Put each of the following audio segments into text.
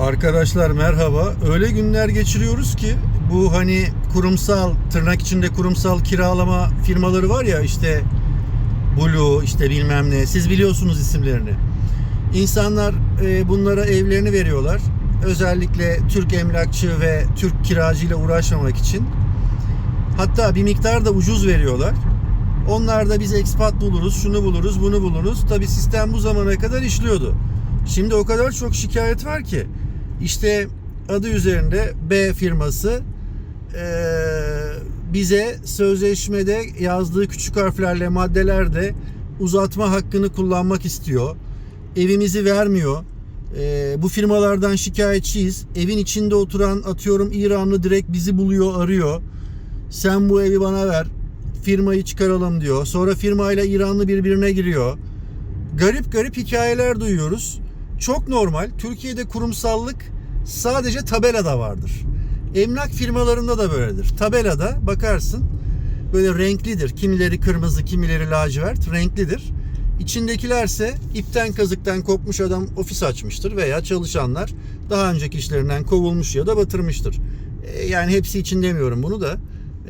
Arkadaşlar merhaba. Öyle günler geçiriyoruz ki bu hani kurumsal tırnak içinde kurumsal kiralama firmaları var ya işte Blue işte bilmem ne siz biliyorsunuz isimlerini. İnsanlar e, bunlara evlerini veriyorlar. Özellikle Türk emlakçı ve Türk kiracı ile uğraşmamak için. Hatta bir miktar da ucuz veriyorlar. Onlar da biz ekspat buluruz, şunu buluruz, bunu buluruz. Tabi sistem bu zamana kadar işliyordu. Şimdi o kadar çok şikayet var ki. İşte adı üzerinde B firması eee, bize sözleşmede yazdığı küçük harflerle maddelerde uzatma hakkını kullanmak istiyor. Evimizi vermiyor. Eee, bu firmalardan şikayetçiyiz. Evin içinde oturan atıyorum İranlı direkt bizi buluyor, arıyor. Sen bu evi bana ver. Firmayı çıkaralım diyor. Sonra firmayla İranlı birbirine giriyor. Garip garip hikayeler duyuyoruz. Çok normal. Türkiye'de kurumsallık sadece tabelada vardır. Emlak firmalarında da böyledir. Tabelada bakarsın böyle renklidir. Kimileri kırmızı, kimileri lacivert renklidir. İçindekilerse ipten kazıktan kopmuş adam ofis açmıştır veya çalışanlar daha önceki işlerinden kovulmuş ya da batırmıştır. E, Yani hepsi için demiyorum bunu da.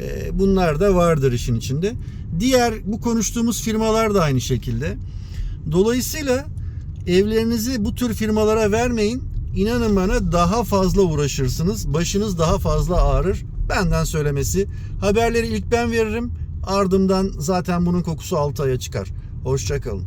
E, Bunlar da vardır işin içinde. Diğer bu konuştuğumuz firmalar da aynı şekilde. Dolayısıyla evlerinizi bu tür firmalara vermeyin. İnanın bana daha fazla uğraşırsınız. Başınız daha fazla ağrır. Benden söylemesi. Haberleri ilk ben veririm. Ardından zaten bunun kokusu 6 aya çıkar. Hoşçakalın.